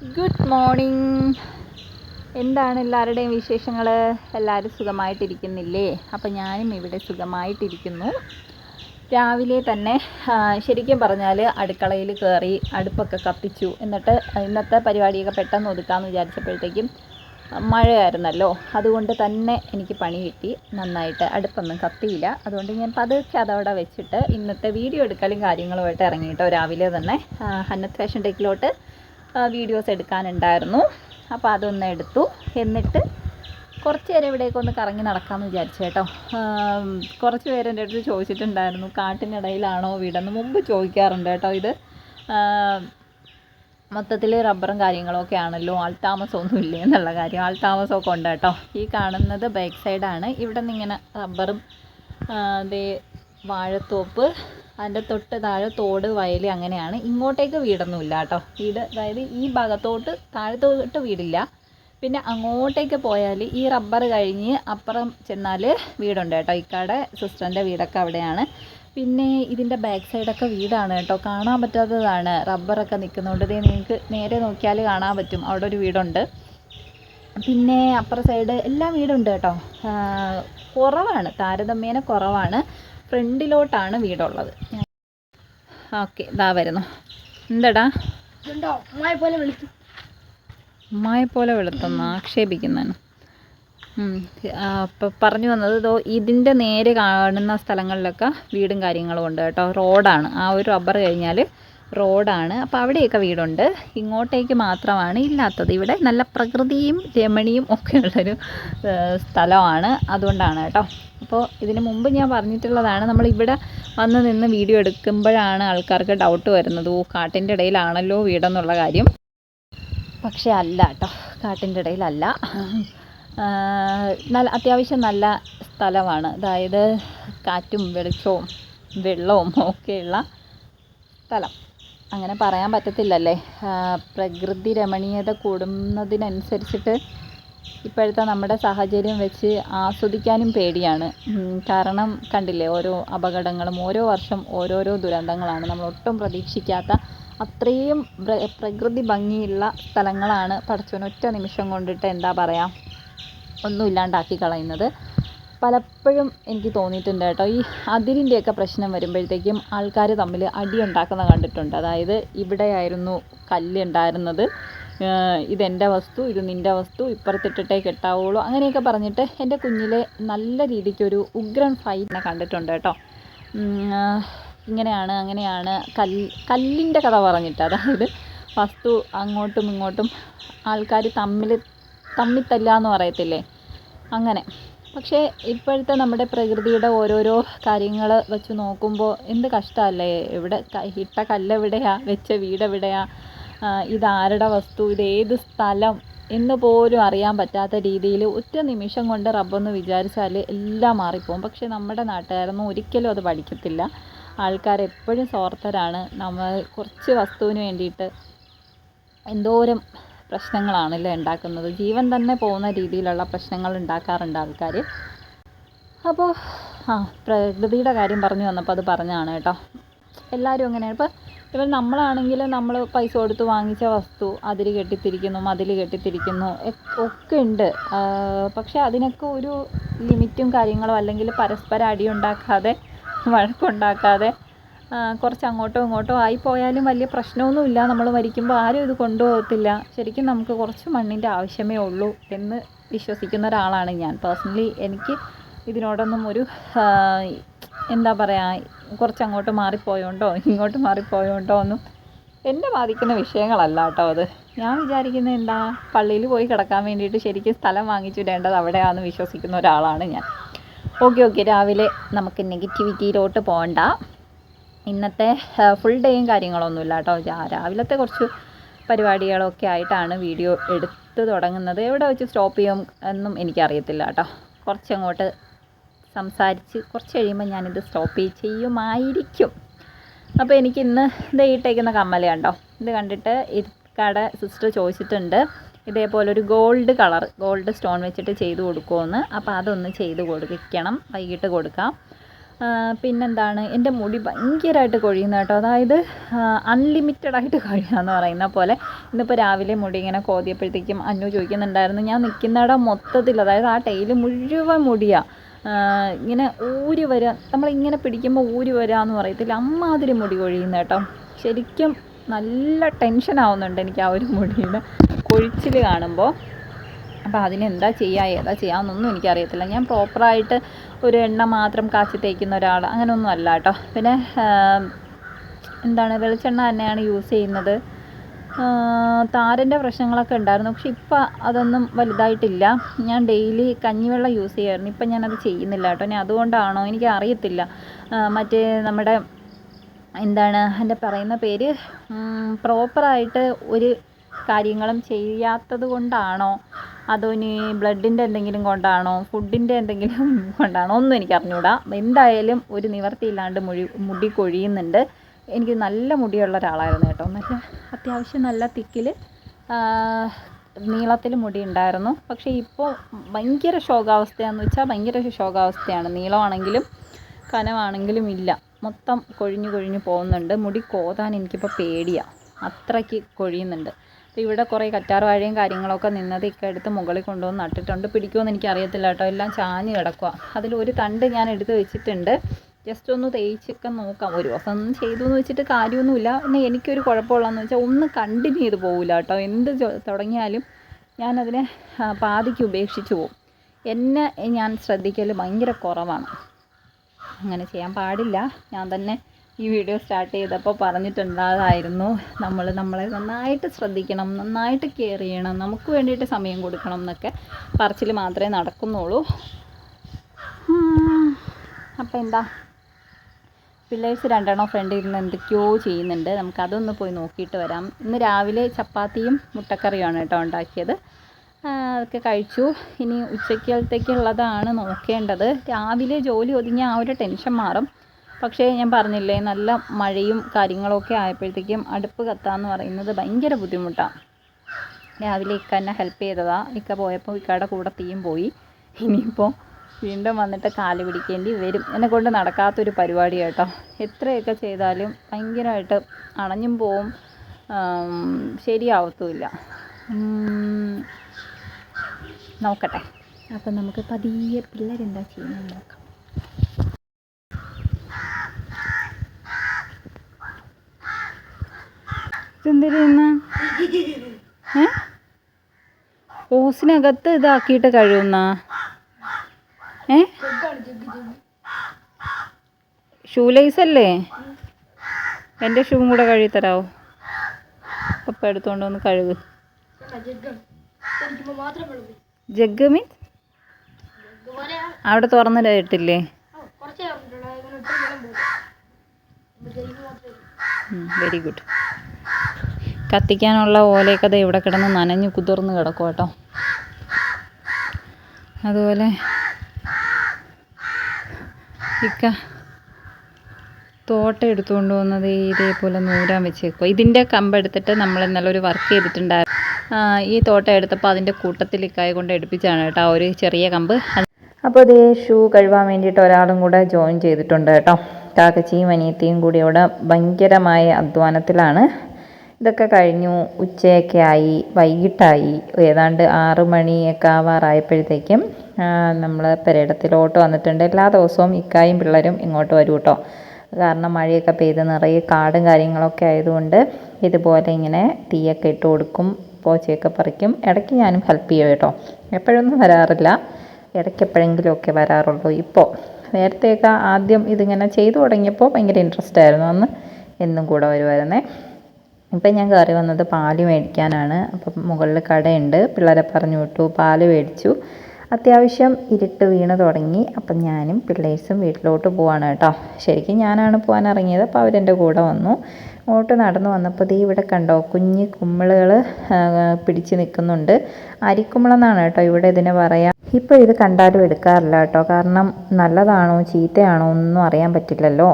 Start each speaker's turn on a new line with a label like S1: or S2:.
S1: Good morning എന്താണ് എല്ലാവരുടെയും വിശേഷങ്ങൾ എല്ലാവരും സുഖമായിട്ടിരിക്കുന്നില്ലേ? അപ്പം ഞാനും ഇവിടെ സുഖമായിട്ടിരിക്കുന്നു. രാവിലെ തന്നെ ശരിക്കും പറഞ്ഞാൽ അടുക്കളയിൽ കയറി അടുപ്പൊക്കെ കത്തിച്ചു. എന്നിട്ട് ഇന്നത്തെ പരിപാടിയൊക്കെ പെട്ടെന്ന് ഒതുക്കാമെന്ന് വിചാരിച്ചപ്പോഴത്തേക്കും മഴയായിരുന്നല്ലോ. അതുകൊണ്ട് തന്നെ എനിക്ക് പണി കിട്ടി. നന്നായിട്ട് അടുപ്പൊന്നും കത്തിയില്ല. അതുകൊണ്ട് ഞാൻ പതുക്കെ അതവിടെ വെച്ചിട്ട് ഇന്നത്തെ വീഡിയോ എടുക്കലും കാര്യങ്ങളുമായിട്ട് ഇറങ്ങിയിട്ടോ രാവിലെ തന്നെ ഹന്നത് ഫാഷൻ ടെക്കിലോട്ട്. വീഡിയോസ് എടുക്കാനുണ്ടായിരുന്നു. അപ്പോൾ അതൊന്ന് എടുത്തു. എന്നിട്ട് കുറച്ച് നേരം ഇവിടേക്ക് ഒന്ന് കറങ്ങി നടക്കാമെന്ന് വിചാരിച്ചു കേട്ടോ. കുറച്ച് പേര് എന്റെ അടുത്ത് ചോദിച്ചിട്ടുണ്ടായിരുന്നു കാട്ടിനിടയിലാണോ വീടെന്ന്? മുമ്പ് ചോദിക്കാറുണ്ട് കേട്ടോ ഇത്. മൊത്തത്തിൽ റബ്ബറും കാര്യങ്ങളൊക്കെ ആണല്ലോ ആൾതാമസമൊന്നും ഇല്ലേ എന്നുള്ള കാര്യം. ആൾതാമസമൊക്കെ ഉണ്ട് കേട്ടോ. ഈ കാണുന്നത് ബാക്ക് സൈഡാണ്. ഇവിടെ നിന്ന് ഇങ്ങനെ റബ്ബറും ദേ വാഴത്തോപ്പ് അതിന്റെ തൊട്ട് താഴെ തോട് വയൽ അങ്ങനെയാണ്. ഇങ്ങോട്ടേക്ക് വീടൊന്നുമില്ല കേട്ടോ. വീട് അതായത് ഈ ഭാഗത്തോട്ട് താഴത്തോട്ട് വീടില്ല. പിന്നെ അങ്ങോട്ടേക്ക് പോയാൽ ഈ റബ്ബർ കഴിഞ്ഞ് അപ്പുറം ചെന്നാൽ വീടുണ്ട് കേട്ടോ. ഇക്കാടെ സിസ്റ്ററിന്റെ വീടൊക്കെ അവിടെയാണ്. പിന്നെ ഇതിന്റെ ബാക്ക് സൈഡൊക്കെ വീടാണ് കേട്ടോ. കാണാൻ പറ്റാത്തതാണ്. റബ്ബറൊക്കെ നിൽക്കുന്നതുകൊണ്ട് ദേ നിങ്ങൾക്ക് നേരെ നോക്കിയാൽ കാണാൻ പറ്റും. അവിടെ ഒരു വീടുണ്ട്. പിന്നെ അപ്പുറ സൈഡ് എല്ലാ വീടുണ്ട് കേട്ടോ. കുറവാണ്. താരതമ്യേന കുറവാണ്. ഫ്രണ്ടിലോട്ടാണ് വീടുള്ളത്. ഓക്കെ ഇതാ വരുന്നു. എന്താടാ?
S2: ഉമ്മായ പോലെ
S1: വെളുത്തുന്നു ആക്ഷേപിക്കുന്നതാണ് അപ്പം പറഞ്ഞു വന്നത് ഇതോ ഇതിന്റെ നേരെ കാണുന്ന സ്ഥലങ്ങളിലൊക്കെ വീടും കാര്യങ്ങളും ഉണ്ട് കേട്ടോ. റോഡാണ്. ആ ഒരു റബ്ബർ കഴിഞ്ഞാൽ റോഡാണ്. അപ്പോൾ അവിടെയൊക്കെ വീടുണ്ട്. ഇങ്ങോട്ടേക്ക് മാത്രമാണ് ഇല്ലാത്തത്. ഇവിടെ നല്ല പ്രകൃതിയും രമണിയും ഒക്കെ ഉള്ളൊരു സ്ഥലമാണ്. അതുകൊണ്ടാണ് കേട്ടോ. അപ്പോൾ ഇതിന് മുമ്പ് ഞാൻ പറഞ്ഞിട്ടുള്ളതാണ് നമ്മൾ ഇവിടെ വന്ന് നിന്ന് വീഡിയോ എടുക്കുമ്പോഴാണ് ആൾക്കാർക്ക് ഡൗട്ട് വരുന്നത്. ഓ കാട്ടിന്റെ ഇടയിലാണല്ലോ വീടെന്നുള്ള കാര്യം. പക്ഷേ അല്ല കേട്ടോ. കാട്ടിന്റെ ഇടയിലല്ല. നല്ല അത്യാവശ്യം നല്ല സ്ഥലമാണ്. അതായത് കാറ്റും വെളിച്ചവും വെള്ളവും ഒക്കെയുള്ള സ്ഥലം. അങ്ങനെ പറയാൻ പറ്റത്തില്ലല്ലേ? പ്രകൃതി രമണീയത കൂടുന്നതിനനുസരിച്ചിട്ട് ഇപ്പോഴത്തെ നമ്മുടെ സാഹചര്യം വെച്ച് ആസ്വദിക്കാനും പേടിയാണ്. കാരണം കണ്ടില്ലേ ഓരോ അപകടങ്ങളും ഓരോ വർഷം ഓരോരോ ദുരന്തങ്ങളാണ്. നമ്മൾ ഒട്ടും പ്രതീക്ഷിക്കാത്ത അത്രയും പ്ര- പ്രകൃതി ഭംഗിയുള്ള സ്ഥലങ്ങളാണ് പടച്ചവൻ ഒറ്റ നിമിഷം കൊണ്ടിട്ട് എന്താ പറയുക ഒന്നും ഇല്ലാണ്ടാക്കി കളയുന്നത്. പലപ്പോഴും എനിക്ക് തോന്നിയിട്ടുണ്ട് കേട്ടോ. ഈ അതിരിന്റെയൊക്കെ പ്രശ്നം വരുമ്പോഴത്തേക്കും ആൾക്കാർ തമ്മിൽ അടി ഉണ്ടാക്കുന്ന കണ്ടിട്ടുണ്ട്. അതായത് ഇവിടെയായിരുന്നു കല്ല് ഉണ്ടായിരുന്നത് ഇതെന്റെ വസ്തു ഇത് നിന്റെ വസ്തു ഇപ്പുറത്തിട്ടിട്ടേ കെട്ടാവുള്ളൂ അങ്ങനെയൊക്കെ പറഞ്ഞിട്ട് എന്റെ കുഞ്ഞിലെ നല്ല രീതിക്കൊരു ഉഗ്രൻ ഫൈറ്റിനെ കണ്ടിട്ടുണ്ട് കേട്ടോ. ഇങ്ങനെയാണ് അങ്ങനെയാണ് കല്ല് കല്ലിന്റെ കഥ പറഞ്ഞിട്ട് അതായത് വസ്തു അങ്ങോട്ടും ഇങ്ങോട്ടും ആൾക്കാർ തമ്മിൽ തമ്മിൽ തല്ലാന്ന് പറയത്തില്ലേ? അങ്ങനെ. പക്ഷേ ഇപ്പോഴത്തെ നമ്മുടെ പ്രകൃതിയുടെ ഓരോരോ കാര്യങ്ങൾ വെച്ച് നോക്കുമ്പോൾ എന്ത് കഷ്ടമല്ലേ എവിടെ ഇട്ട കല്ല് എവിടെയാ വെച്ച വീട് എവിടെയാ ഇതാരുടെ വസ്തു? ഇത് ഏത് സ്ഥലം? എന്ന് പോലും അറിയാൻ പറ്റാത്ത രീതിയിൽ ഒറ്റ നിമിഷം കൊണ്ട് റബ്ബെന്ന് വിചാരിച്ചാൽ എല്ലാം മാറിപ്പോകും പക്ഷേ നമ്മുടെ നാട്ടുകാരൊന്നും ഒരിക്കലും അത് പഠിക്കത്തില്ല. ആൾക്കാർ എപ്പോഴും സ്വാർത്ഥരാണ്. നമ്മൾ കുറച്ച് വസ്തുവിന് വേണ്ടിയിട്ട് എന്തോരം പ്രശ്നങ്ങളാണല്ലേ ഉണ്ടാക്കുന്നത്. ജീവൻ തന്നെ പോകുന്ന രീതിയിലുള്ള പ്രശ്നങ്ങൾ ഉണ്ടാക്കാറുണ്ട് ആൾക്കാർ അപ്പോൾ ആ പ്രകൃതിയുടെ കാര്യം പറഞ്ഞു വന്നപ്പോൾ അത് പറഞ്ഞതാണ് കേട്ടോ. എല്ലാവരും അങ്ങനെയാണ് ഇപ്പോൾ ഇവർ നമ്മളാണെങ്കിൽ നമ്മൾ പൈസ കൊടുത്ത് വാങ്ങിച്ച വസ്തു അതിൽ കെട്ടിത്തിരിക്കുന്നു മതിൽ കെട്ടിത്തിരിക്കുന്നു ഒക്കെ ഉണ്ട്. പക്ഷേ അതിനൊക്കെ ഒരു ലിമിറ്റും കാര്യങ്ങളും അല്ലെങ്കിൽ പരസ്പരം അടിയുണ്ടാക്കാതെ വഴക്കുണ്ടാക്കാതെ കുറച്ച് അങ്ങോട്ടോ ഇങ്ങോട്ടോ ആയിപ്പോയാലും വലിയ പ്രശ്നമൊന്നുമില്ല നമ്മൾ മരിക്കുമ്പോൾ ആരും ഇത് കൊണ്ടുപോകത്തില്ല. ശരിക്കും നമുക്ക് കുറച്ച് മണ്ണിന്റെ ആവശ്യമേ ഉള്ളൂ എന്ന് വിശ്വസിക്കുന്ന ഒരാളാണ് ഞാൻ. പേഴ്സണലി എനിക്ക് ഇതിനോടൊന്നും ഒരു എന്താ പറയുക കുറച്ച് അങ്ങോട്ട് മാറിപ്പോയോണ്ടോ ഇങ്ങോട്ട് മാറിപ്പോയോണ്ടോ ഒന്നും എന്നെ ബാധിക്കുന്ന വിഷയങ്ങളല്ല കേട്ടോ അത്. ഞാൻ വിചാരിക്കുന്നത് എന്താ പള്ളിയിൽ പോയി കിടക്കാൻ വേണ്ടിയിട്ട് ശരിക്കും സ്ഥലം വാങ്ങിച്ചിടേണ്ടത് അവിടെയാണെന്ന് വിശ്വസിക്കുന്ന ഒരാളാണ് ഞാൻ. ഓക്കെ ഓക്കെ രാവിലെ നമുക്ക് നെഗറ്റിവിറ്റിയിലോട്ട് പോകണ്ട. ഇന്നത്തെ ഫുൾ ഡേയും കാര്യങ്ങളൊന്നുമില്ല കേട്ടോ. രാവിലത്തെ കുറച്ച് പരിപാടികളൊക്കെ ആയിട്ടാണ് വീഡിയോ എടുത്ത് തുടങ്ങുന്നത്. എവിടെ വെച്ച് സ്റ്റോപ്പ് ചെയ്യും എന്നും എനിക്കറിയത്തില്ല കേട്ടോ. കുറച്ചങ്ങോട്ട് സംസാരിച്ച് കുറച്ച് കഴിയുമ്പോൾ ഞാനിത് സ്റ്റോപ്പ് ചെയ്യുമായിരിക്കും. അപ്പോൾ എനിക്ക് ഇന്ന് ഇത് ഇട്ടേക്കുന്ന കമ്മല കണ്ടോ? ഇത് കണ്ടിട്ട് ഇക്കടെ സിസ്റ്റർ ചോദിച്ചിട്ടുണ്ട്. ഇതേപോലെ ഒരു ഗോൾഡ് കളർ ഗോൾഡ് സ്റ്റോൺ വെച്ചിട്ട് ചെയ്ത് കൊടുക്കുമെന്ന് അപ്പോൾ അതൊന്ന് ചെയ്ത് കൊടുക്കണം. വൈകിട്ട് കൊടുക്കാം. പിന്നെന്താണ്? എന്റെ മുടി ഭയങ്കരമായിട്ട് കൊഴിയുന്ന കേട്ടോ. അതായത് അൺലിമിറ്റഡ് ആയിട്ട് കൊഴിയാന്ന് പറയുന്ന പോലെ ഇന്നിപ്പോൾ രാവിലെ മുടി ഇങ്ങനെ കോതിയപ്പോഴത്തേക്കും അന്നു ചോദിക്കുന്നുണ്ടായിരുന്നു. ഞാൻ നിൽക്കുന്നിടം മൊത്തത്തിൽ അതായത് ആ ടൈൽ മുഴുവൻ മുടിയാണ് ഇങ്ങനെ ഊരി വരിക നമ്മളിങ്ങനെ പിടിക്കുമ്പോൾ ഊരി വരിക എന്ന് പറയത്തില്ല. അമ്മാതിരി മുടി കൊഴിയുന്ന കേട്ടോ. ശരിക്കും നല്ല ടെൻഷൻ ആവുന്നുണ്ട് എനിക്ക് ആ ഒരു മുടിയുടെ കൊഴിച്ചിൽ കാണുമ്പോൾ അപ്പോൾ അതിനെന്താ ചെയ്യുക ഏതാ ചെയ്യാമെന്നൊന്നും എനിക്കറിയത്തില്ല. ഞാൻ പ്രോപ്പറായിട്ട് ഒരു എണ്ണ മാത്രം കാച്ചി തേക്കുന്ന ഒരാൾ അങ്ങനെയൊന്നും അല്ല കേട്ടോ പിന്നെ എന്താണ് വെളിച്ചെണ്ണ തന്നെയാണ് യൂസ് ചെയ്യുന്നത്. താരന്റെ പ്രശ്നങ്ങളൊക്കെ ഉണ്ടായിരുന്നു. പക്ഷെ ഇപ്പം അതൊന്നും വലുതായിട്ടില്ല. ഞാൻ ഡെയിലി കഞ്ഞിവെള്ളം യൂസ് ചെയ്യായിരുന്നു. ഇപ്പം ഞാനത് ചെയ്യുന്നില്ല കേട്ടോ ഇനി അതുകൊണ്ടാണോ? എനിക്ക് അറിയത്തില്ല മറ്റേ നമ്മുടെ എന്താണ് എന്റെ പറയുന്ന പേര് പ്രോപ്പറായിട്ട് ഒരു കാര്യങ്ങളും ചെയ്യാത്തത് കൊണ്ടാണോ? അതോ ഇനി ബ്ലഡിന്റെ എന്തെങ്കിലും കൊണ്ടാണോ? ഫുഡിന്റെ എന്തെങ്കിലും കൊണ്ടാണോ? ഒന്നും എനിക്ക് അറിഞ്ഞൂടാ. എന്തായാലും ഒരു നിവർത്തിയില്ലാണ്ട് മുഴി മുടി കൊഴിയുന്നുണ്ട്. എനിക്ക് നല്ല മുടിയുള്ള ഒരാളായിരുന്നു കേട്ടോ. നല്ല അത്യാവശ്യം നല്ല തിക്കിൽ നീളത്തിൽ മുടി ഉണ്ടായിരുന്നു. പക്ഷേ ഇപ്പോൾ ഭയങ്കര ശോകാവസ്ഥയാണെന്ന് വെച്ചാൽ ഭയങ്കര ശോകാവസ്ഥയാണ്. നീളമാണെങ്കിലും കനമാണെങ്കിലും ഇല്ല. മൊത്തം കൊഴിഞ്ഞു കൊഴിഞ്ഞു പോകുന്നുണ്ട്. മുടി കോതാൻ എനിക്കിപ്പോൾ പേടിയാണ് അത്രയ്ക്ക് കൊഴിയുന്നുണ്ട്. ഇവിടെ കുറേ കറ്റാർ വാഴയും കാര്യങ്ങളൊക്കെ നിന്നത് ഇക്ക എടുത്ത് മുകളിൽ കൊണ്ടുവന്ന് നട്ടിട്ടുണ്ട്. പിടിക്കുമെന്ന് എനിക്കറിയത്തില്ല കേട്ടോ. എല്ലാം ചാഞ്ഞ് കിടക്കുക അതിലൊരു തണ്ട് ഞാൻ എടുത്ത് വെച്ചിട്ടുണ്ട്. ജസ്റ്റ് ഒന്ന് തേച്ചൊക്കെ നോക്കാം. ഒരു ദിവസം ചെയ്തു എന്ന് വെച്ചിട്ട് കാര്യമൊന്നുമില്ല. പിന്നെ എനിക്കൊരു കുഴപ്പമുള്ളതെന്ന് വെച്ചാൽ ഒന്ന് കണ്ടിന്യൂ ചെയ്ത് പോകില്ല കേട്ടോ. എന്ത് തുടങ്ങിയാലും ഞാനതിനെ പാതിക്ക് ഉപേക്ഷിച്ച് പോകും എന്നെ ഞാൻ ശ്രദ്ധിക്കൽ ഭയങ്കര കുറവാണ്. അങ്ങനെ ചെയ്യാൻ പാടില്ല. ഞാൻ തന്നെ ഈ വീഡിയോ സ്റ്റാർട്ട് ചെയ്തപ്പോൾ പറഞ്ഞിട്ടുണ്ടാകായിരുന്നു നമ്മൾ നമ്മളെ നന്നായിട്ട് ശ്രദ്ധിക്കണം നന്നായിട്ട് കെയർ ചെയ്യണം നമുക്ക് വേണ്ടിയിട്ട് സമയം കൊടുക്കണം എന്നൊക്കെ പറച്ചിൽ മാത്രമേ നടക്കുന്നുള്ളൂ. അപ്പോൾ എന്താ? പിള്ളേഴ്സ് രണ്ടെണ്ണം ഫ്രണ്ട് ഇരുന്ന് എന്തൊക്കെയോ ചെയ്യുന്നുണ്ട്. നമുക്ക് അതൊന്ന് പോയി നോക്കിയിട്ട് വരാം. ഇന്ന് രാവിലെ ചപ്പാത്തിയും മുട്ടക്കറിയുമാണ് കേട്ടോ ഉണ്ടാക്കിയത്. അതൊക്കെ കഴിച്ചു. ഇനി ഉച്ചക്കലത്തേക്കുള്ളതാണ് നോക്കേണ്ടത്. രാവിലെ ജോലി ഒതുങ്ങിയ ആ ഒരു ടെൻഷൻ മാറും. പക്ഷേ ഞാൻ പറഞ്ഞില്ലേ നല്ല മഴയും കാര്യങ്ങളൊക്കെ ആയപ്പോഴത്തേക്കും അടുപ്പ് കത്താന്ന് പറയുന്നത് ഭയങ്കര ബുദ്ധിമുട്ടാണ് രാവിലെ ഇക്ക എന്നെ ഹെൽപ്പ് ചെയ്തതാ. ഇക്ക പോയപ്പോൾ ഇക്കയുടെ കൂടെ തീയും പോയി. ഇനിയിപ്പോൾ വീണ്ടും വന്നിട്ട് കാൽ പിടിക്കേണ്ടി വരും. എന്നെ കൊണ്ട് നടക്കാത്തൊരു പരിപാടി കേട്ടോ. എത്രയൊക്കെ ചെയ്താലും ഭയങ്കരമായിട്ട് അണഞ്ഞും പോവും. ശരിയാവത്തുമില്ല. നോക്കട്ടെ. അപ്പം നമുക്ക് പതിയെ പിള്ളേരെന്താ ചെയ്യുന്നത് നോക്കാം. ഇതെന്തിരുന്ന ഏ? ഓസിനകത്ത് ഇതാക്കിയിട്ട് കഴിയുന്ന? ഏ?
S2: ജഗ്ഗാണ് ജഗ്ഗ് ജഗ്ഗ്
S1: ഷൂ ലൈസ് അല്ലേ എന്റെ ഷൂവും കൂടെ കഴുകി. തരാമോ പപ്പ എടുത്തുകൊണ്ട് വന്ന് കഴുകു ജഗ് മീൻസ് അവിടെ തുറന്നിട്ടില്ലേ വെരി ഗുഡ് കത്തിക്കാനുള്ള ഓലയൊക്കെ ദേ ഇവിടെ കിടന്ന് നനഞ്ഞു കുതിർന്ന് കിടക്കും കേട്ടോ അതുപോലെ ഇക്ക തോട്ടം എടുത്തുകൊണ്ട് വന്നത് ഇതേപോലെ നൂരാൻ വെച്ചേക്കുക ഇതിന്റെ കമ്പ് എടുത്തിട്ട് നമ്മൾ ഇന്നലെ ഒരു വർക്ക് ചെയ്തിട്ടുണ്ടായിരുന്നു ഈ തോട്ടം എടുത്തപ്പോൾ അതിന്റെ കൂട്ടത്തിൽ ഇക്കായ കൊണ്ട് എടുപ്പിച്ചാണ് കേട്ടോ ഒരു ചെറിയ കമ്പ്. അപ്പോൾ ഇതേ ഷൂ കഴുവാൻ വേണ്ടിയിട്ട് ഒരാളും കൂടെ ജോയിൻ ചെയ്തിട്ടുണ്ട് കേട്ടോ. കാക്കച്ചിയും അനിയത്തിയും കൂടി അവിടെ ഭയങ്കരമായ അധ്വാനത്തിലാണ്. ഇതൊക്കെ കഴിഞ്ഞു. ഉച്ചയൊക്കെ ആയി. വൈകിട്ടായി. ഏതാണ്ട് ആറ് മണിയൊക്കെ ആവാറായപ്പോഴത്തേക്കും നമ്മൾ പെരയിടത്തിലോട്ട് വന്നിട്ടുണ്ട്. എല്ലാ ദിവസവും ഇക്കായും പിള്ളേരും ഇങ്ങോട്ട് വരും കേട്ടോ കാരണം മഴയൊക്കെ പെയ്ത് നിറയെ കാടും കാര്യങ്ങളൊക്കെ ആയതുകൊണ്ട് ഇതുപോലെ ഇങ്ങനെ തീയൊക്കെ ഇട്ട് കൊടുക്കും പോച്ചയൊക്കെ പറിക്കും. ഇടയ്ക്ക് ഞാനും ഹെൽപ്പ് ചെയ്യും കേട്ടോ. എപ്പോഴൊന്നും വരാറില്ല. ഇടയ്ക്ക് എപ്പോഴെങ്കിലുമൊക്കെ വരാറുള്ളൂ ഇപ്പോൾ. നേരത്തെയൊക്കെ ആദ്യം ഇതിങ്ങനെ ചെയ്തു തുടങ്ങിയപ്പോൾ ഭയങ്കര ഇൻട്രസ്റ്റ് ആയിരുന്നു. അന്ന് എന്നും കൂടെ വരുമായിരുന്നേ. ഇപ്പം ഞാൻ കയറി വന്നത് പാൽ മേടിക്കാനാണ്. അപ്പം മുകളിൽ കടയുണ്ട്. പിള്ളേരെ പറഞ്ഞു വിട്ടു പാൽ മേടിച്ചു. അത്യാവശ്യം ഇരുട്ട് വീണ് തുടങ്ങി. അപ്പം ഞാനും പിള്ളേഴ്സും വീട്ടിലോട്ട് പോവാണ് കേട്ടോ. ശരിക്കും ഞാനാണ് പോകാൻ ഇറങ്ങിയത്. അപ്പോൾ അവരെന്റെ കൂടെ വന്നു. ഓട്ട് നടന്നു വന്നപ്പോൾ ദേ ഇവിടെ കണ്ടോ കുഞ്ഞ് കുമ്മിളുകൾ പിടിച്ച് നിൽക്കുന്നുണ്ട്. അരിക്കുമ്മിളെന്നാണ് കേട്ടോ ഇവിടെ ഇതിനെ പറയാം. ഇപ്പോൾ ഇത് കണ്ടാലും എടുക്കാറില്ല കേട്ടോ. കാരണം നല്ലതാണോ ചീത്തയാണോ ഒന്നും അറിയാൻ പറ്റില്ലല്ലോ.